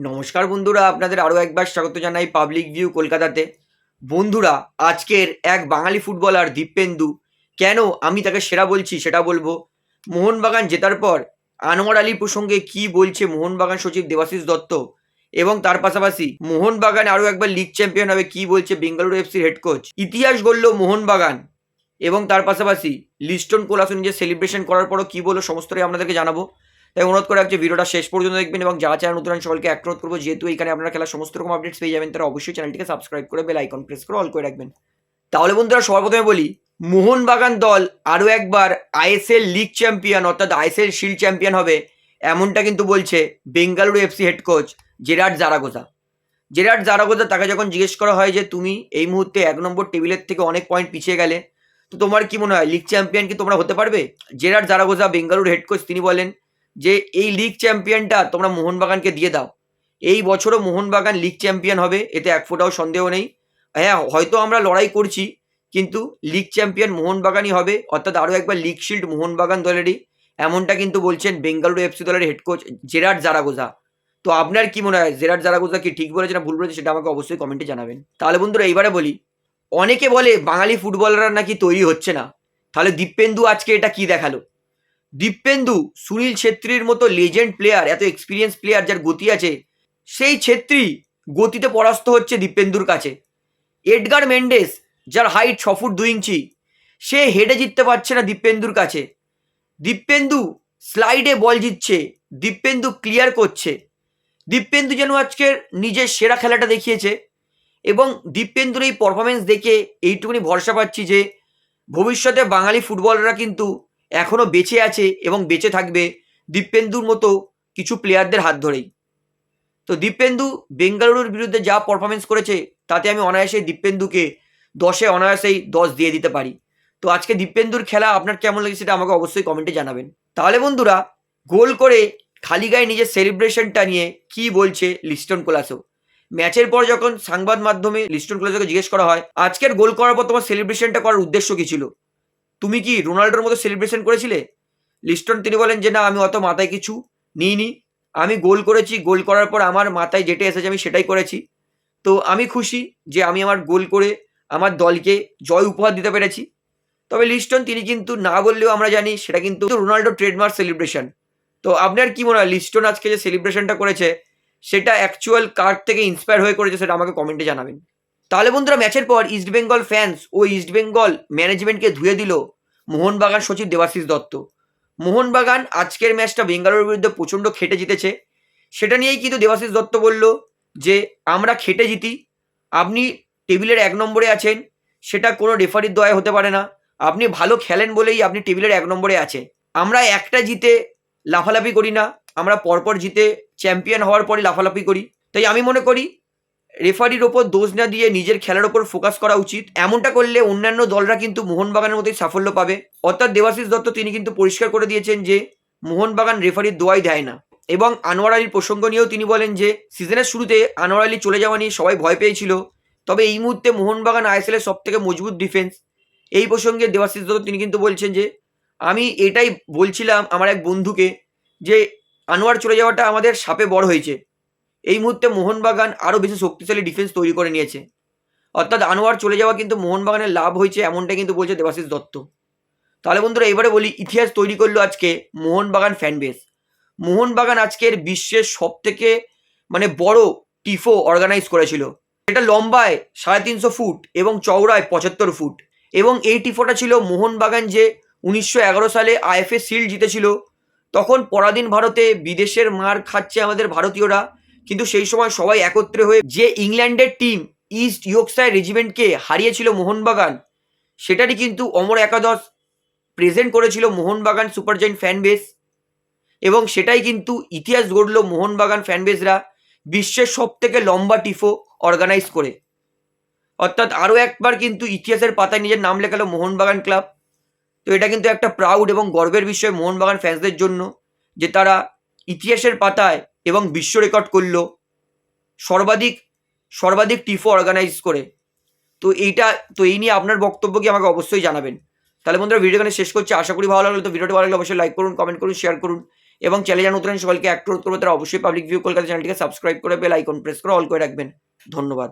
নমস্কার বন্ধুরা, আপনাদের আরও একবার স্বাগত জানাই পাবলিক ভিউ কলকাতাতে। বন্ধুরা, আজকের এক বাঙালি ফুটবলার দীপেন্দু, কেন আমি তাকে সেরা বলছি সেটা বলব। মোহনবাগান জেতার পর আনোয়ার আলী প্রসঙ্গে কি বলছে মোহনবাগান সচিব দেবাশিস দত্ত? এবং তার পাশাপাশি মোহনবাগান আরও একবার লিগ চ্যাম্পিয়ন হবে কি বলছে বেঙ্গালুরু এফসির হেড কোচ ইতিহাস গড়ল মোহনবাগান। এবং তার পাশাপাশি লিস্টন কোলাসন যে সেলিব্রেশন করার পরও কি বলল, সমস্তটাই আপনাদেরকে জানাব। তাই অনুরোধ করে রাখছি, ভিডিওটা শেষ পর্যন্ত দেখবেন এবং যারা চ্যানেল নতুন সকলকে এক অনুরোধ করব। যেহেতু এখানে আপনারা খেলার সমস্ত রকম আপডেটস পেয়ে যাবেন, তারা অবশ্যই চ্যানেলটিকে সাবস্ক্রাইব করে বেল আইকন প্রেস করে অল করে রাখবেন। তাহলে বন্ধুরা, সবার প্রথমে বলি, মোহনবাগান দল আরও একবার আইএসএল লিগ চ্যাম্পিয়ন অর্থাৎ আইএসএল শিল্ড চ্যাম্পিয়ন হবে, এমনটা কিন্তু বলছে Bengaluru FC head coach Gerard Zaragoza Gerard Zaragoza তাকে যখন জিজ্ঞেস করা হয় যে, তুমি এই মুহূর্তে এক নম্বর টেবিলের থেকে অনেক পয়েন্ট পিছিয়ে গেলে, তো তোমার কি মনে হয় লিগ চ্যাম্পিয়ন কি তোমরা হতে পারবে? Gerard Zaragoza Bengaluru head coach তিনি বলেন যে এই লিগ চ্যাম্পিয়নটা তোমরা মোহনবাগানকে দিয়ে দাও। এই বছরও মোহনবাগান লিগ চ্যাম্পিয়ন হবে, এতে এক ফোঁটাও সন্দেহ নেই। হ্যাঁ হয়তো আমরা লড়াই করছি, কিন্তু লিগ চ্যাম্পিয়ন মোহনবাগানই হবে, অর্থাৎ আরও একবার লিগ শিল্ড মোহনবাগান দলেরই। এমনটা কিন্তু বলছেন বেঙ্গালুরু এফসি দলের হেড কোচ জেরার্ড জারাগোজা। তো আপনার কি মনে হয়, জেরার্ড জারাগোজা কি ঠিক বলেছে না ভুল বলেছে সেটা আমাকে অবশ্যই কমেন্টে জানাবেন। তাহলে বন্ধুরা, এইবারে বলি, অনেকে বলে বাঙালি ফুটবলাররা নাকি তৈরি হচ্ছে না। তাহলে দীপেন্দু আজকে এটা কি দেখাল? দীপেন্দু, সুনীল ছেত্রীর মতো লেজেন্ড প্লেয়ার এত এক্সপিরিয়েন্স প্লেয়ার যার গতি আছে, সেই ছেত্রী গতিতে পরাস্ত হচ্ছে দীপেন্দুর কাছে। এডগার মেন্ডেস, যার হাইট ছ ফুট দুই ইঞ্চি, সে হেডে জিততে পারছে না দীপেন্দুর কাছে। দীপেন্দু স্লাইডে বল জিতছে, দীপেন্দু ক্লিয়ার করছে। দীপেন্দু যেন আজকের নিজের সেরা খেলাটা দেখিয়েছে এবং দীপেন্দুর এই পারফরমেন্স দেখে এইটুকুনি ভরসা পাচ্ছি যে ভবিষ্যতে বাঙালি ফুটবলাররা কিন্তু এখনও বেঁচে আছে এবং বেঁচে থাকবে দীপেন্দুর মতো কিছু প্লেয়ারদের হাত ধরেই। তো দীপেন্দু বেঙ্গালুরুর বিরুদ্ধে যা পারফরমেন্স করেছে, তাতে আমি অনায়াসেই দীপেন্দুকে দশে অনায়াসেই দশ দিয়ে দিতে পারি। তো আজকে দীপেন্দুর খেলা আপনার কেমন লাগে সেটা আমাকে অবশ্যই কমেন্টে জানাবেন। তাহলে বন্ধুরা, গোল করে খালি গায়ে নিজের সেলিব্রেশনটা নিয়ে কি বলছে লিস্টন কোলাসো? ম্যাচের পর যখন সংবাদ মাধ্যমে লিস্টন কোলাসোকে জিজ্ঞেস করা হয়, আজকের গোল করার পর তোমার সেলিব্রেশনটা করার উদ্দেশ্য কি ছিল? তুমি কি রোনাল্ডোর মতো সেলিব্রেশন করেছিলে? লিস্টন তিনি বলেন যে, না, আমি অত মাথায় কিছু নিইনি। আমি গোল করেছি, গোল করার পর আমার মাথায় যেটা এসেছে, আমি সেটাই করেছি। তো আমি খুশি যে আমি আমার গোল করে আমার দলকে জয় উপহার দিতে পেরেছি। তবে লিস্টন তিনি কিন্তু না বললেও আমরা জানি, সেটা কিন্তু রোনাল্ডো ট্রেডমার্ক সেলিব্রেশন তো আপনার কি মনে হয়, লিস্টন আজকে যে সেলিব্রেশনটা করেছে, সেটা অ্যাকচুয়াল কার্ড থেকে ইন্সপায়ার হয়ে করেছে, সেটা আমাকে কমেন্টে জানাবেন। তাহলে বন্ধুরা ম্যাচের পর ইস্টবেঙ্গল ফ্যান্স ও ইস্টবেঙ্গল ম্যানেজমেন্টকে ধুয়ে দিল মোহনবাগান সচিব দেবাশিস দত্ত। মোহনবাগান আজকের ম্যাচটা বেঙ্গালুরুর বিরুদ্ধে প্রচণ্ড খেটে জিতেছে। সেটা নিয়েই কিন্তু দেবাশিস দত্ত বলল যে, আমরা খেটে জিতি। আপনি টেবিলের এক নম্বরে আছেন, সেটা কোনো রেফারির দয়া হতে পারে না। আপনি ভালো খেলেন বলেই আপনি টেবিলের এক নম্বরে আছে আমরা একটা জিতে লাফালাফি করি না, আমরা পরপর জিতে চ্যাম্পিয়ন হওয়ার পরে লাফালাফি করি। তাই আমি মনে করি রেফারির ওপর দোষ না দিয়ে নিজের খেলার ওপর ফোকাস করা উচিত। এমনটা করলে অন্যান্য দলরা কিন্তু মোহনবাগানের মতোই সাফল্য পাবে। অর্থাৎ দেবাশিস দত্ত তিনি কিন্তু পরিষ্কার করে দিয়েছেন যে, মোহনবাগান রেফারির দোয়াই দেয় না। এবং আনোয়ার আলীর প্রসঙ্গ নিয়েও তিনি বলেন যে সিজনের শুরুতে আনোয়ার আলী চলে যাওয়া নিয়ে সবাই ভয় পেয়েছিল। তবে এই মুহূর্তে মোহনবাগান আইএসএলের সব থেকে মজবুত ডিফেন্স এই প্রসঙ্গে দেবাশিস দত্ত তিনি কিন্তু বলছেন যে, আমি এটাই বলছিলাম আমার এক বন্ধুকে যে, আনোয়ার চলে যাওয়াটা আমাদের সাপে বড় হয়েছে। এই মুহূর্তে মোহনবাগান আরও বেশি শক্তিশালী ডিফেন্স তৈরি করে নিয়েছে। অর্থাৎ আনোয়ার চলে যাওয়া কিন্তু মোহনবাগানের লাভ হয়েছে এমনটা কিন্তু বলছে দেবাশিস দত্ত। তাহলে বন্ধুরা এবারে বলি, ইতিহাস তৈরি করল আজকে মোহনবাগান ফ্যান বেস মোহনবাগান আজকের বিশ্বের সব থেকে মানে বড় টিফো অর্গানাইজ করেছিল। এটা লম্বায় সাড়ে তিনশো ফুট এবং চওড়ায় পঁচাত্তর ফুট। এবং এই টিফোটা ছিল মোহনবাগান যে উনিশশো এগারো সালে আইএফএ শিল্ড জিতেছিল। তখন পরাধীন ভারতে বিদেশের মার খাচ্ছে আমাদের ভারতীয়রা। কিন্তু সেই সময় সবাই একত্রে হয়ে যে ইংল্যান্ডের টিম ইস্ট ইয়র্কশায়ার রেজিমেন্টকে হারিয়েছিল মোহনবাগান, সেটারই কিন্তু অমর একাদশ প্রেজেন্ট করেছিল Mohun Bagan super giant fan base এবং সেটাই কিন্তু ইতিহাস গড়ল মোহনবাগান ফ্যান বেসরা বিশ্বের সব থেকে লম্বা টিফো অর্গানাইজ করে। অর্থাৎ আরও একবার কিন্তু ইতিহাসের পাতায় নিজের নাম লেখালো মোহনবাগান ক্লাব তো এটা কিন্তু একটা প্রাউড এবং গর্বের বিষয় মোহনবাগান ফ্যান্সদের জন্য যে তারা ইতিহাসের পাতায় এবং বিশ্ব রেকর্ড করল সর্বাধিক সর্বাধিক টিফো অর্গানাইজ করে। তো এইটা, তো এই নিয়ে আপনার বক্তব্য কি আমাকে অবশ্যই জানাবেন। তাহলে বন্ধুরা ভিডিও এখানে শেষ করছি। আশা করি ভালো লাগল। তো ভিডিওটা ভালো লাগলে অবশ্যই লাইক করুন কমেন্ট করুন শেয়ার করুন। এবং চ্যানেল জানা নতুন সকলকে অ্যাক্ট করব, তারা অবশ্যই পাবলিক ভিউ কলকাতা চ্যানেলটিকে সাবস্ক্রাইব করে বেল আইকন প্রেস করে অল করে রাখবেন। ধন্যবাদ।